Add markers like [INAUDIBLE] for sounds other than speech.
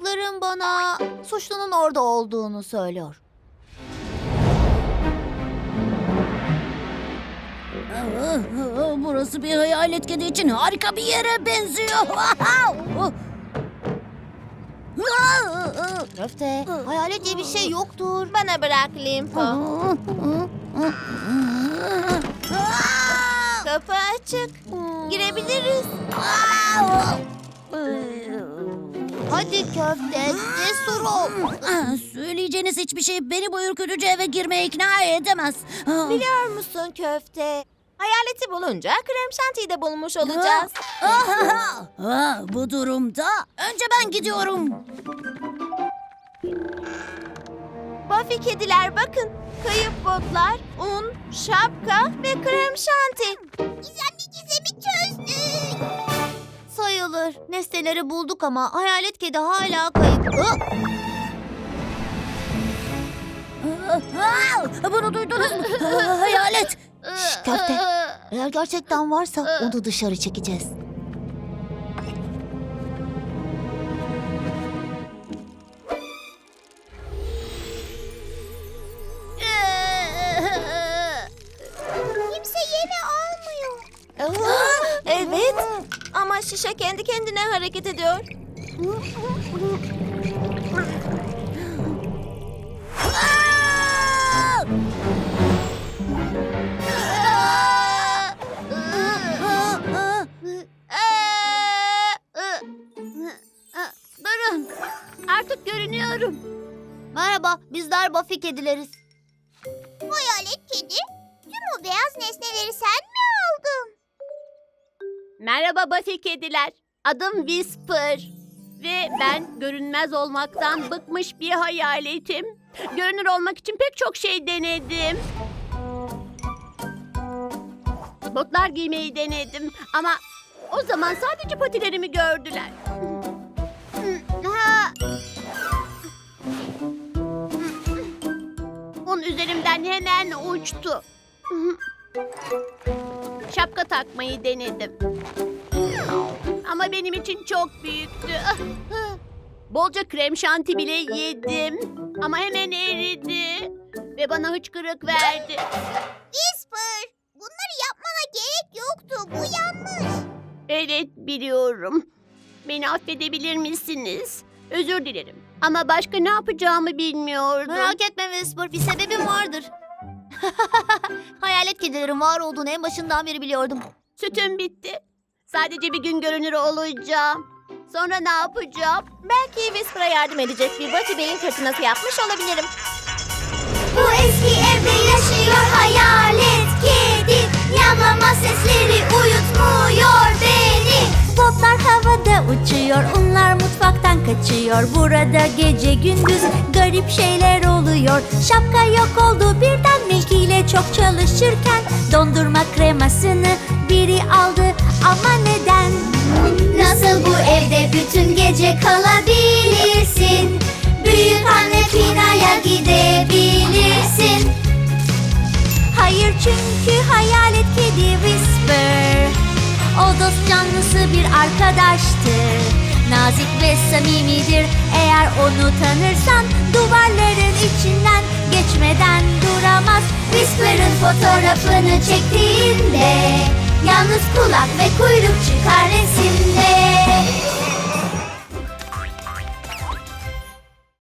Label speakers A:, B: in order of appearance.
A: Duyduklarım bana suçlunun orada olduğunu söylüyor. [LAUGHS]
B: Burası bir hayalet kedi için harika bir yere benziyor. [LAUGHS]
A: Köfte, hayalet diye bir şey yoktur.
C: Bana bırak Limpo. [LAUGHS] Kapı açık. Girebiliriz.
A: Hadi köfte, cesur ol.
B: Ah, Söyleyeceğiniz hiçbir şey beni bu ürkütücü eve girmeye ikna edemez. Ah.
C: Biliyor musun köfte? Hayaleti bulunca krem şantiyi de bulmuş olacağız.
B: Ah, ah, bu durumda önce ben gidiyorum.
C: Buffy kediler bakın. Kayıp botlar, un, şapka ve krem şanti. Gizemli
A: Sayılır. Nesneleri bulduk ama hayalet kedi hala kayıp.
B: Bunu duydunuz mu? Hayalet.
A: Şş, köfte. Eğer gerçekten varsa onu dışarı çekeceğiz.
C: Kimse yemi almıyor. Ama şişe kendi kendine hareket ediyor.
A: Durun.
B: Artık görünüyorum.
A: Merhaba, bizler Buffy kedileriz.
C: Hayalet kedi, tüm o beyaz nesneleri sen?
D: Merhaba Buffy kediler. Adım Whisper. Ve ben görünmez olmaktan bıkmış bir hayaletim. Görünür olmak için pek çok şey denedim. Botlar giymeyi denedim ama o zaman sadece patilerimi gördüler. Un üzerimden hemen uçtu. Şapka takmayı denedim. Ama benim için çok büyüktü. Bolca krem şanti bile yedim. Ama hemen eridi. Ve bana hıçkırık verdi.
C: Whisper, bunları yapmana gerek yoktu. Bu yanlış.
D: Evet biliyorum. Beni affedebilir misiniz? Özür dilerim. Ama başka ne yapacağımı bilmiyordum.
A: Merak etme Whisper, bir sebebim vardır. [LAUGHS] hayalet kedilerin var olduğunu en başından beri biliyordum.
D: Sütüm bitti. Sadece bir gün görünür olacağım. Sonra ne yapacağım?
C: Belki Whisper'a yardım edecek bir Buffy beyin fırtınası yapmış olabilirim.
E: Bu eski evde yaşıyor hayalet kedi Yamlama sesleri kaçıyor Burada gece gündüz garip şeyler oluyor. Şapka yok oldu birden Milky ile çok çalışırken Dondurma kremasını biri aldı. Ama neden? Nasıl bu evde bütün gece kalabilirsin? Büyük anne Pina'ya gidebilirsin. Hayır çünkü hayalet kedi Whisper. O dost canlısı bir arkadaştır Nazik ve samimidir. Eğer onu tanırsan Duvarların içinden geçmeden duramaz. Whisper'ın fotoğrafını çektiğinde Yalnız kulak ve kuyruk çıkar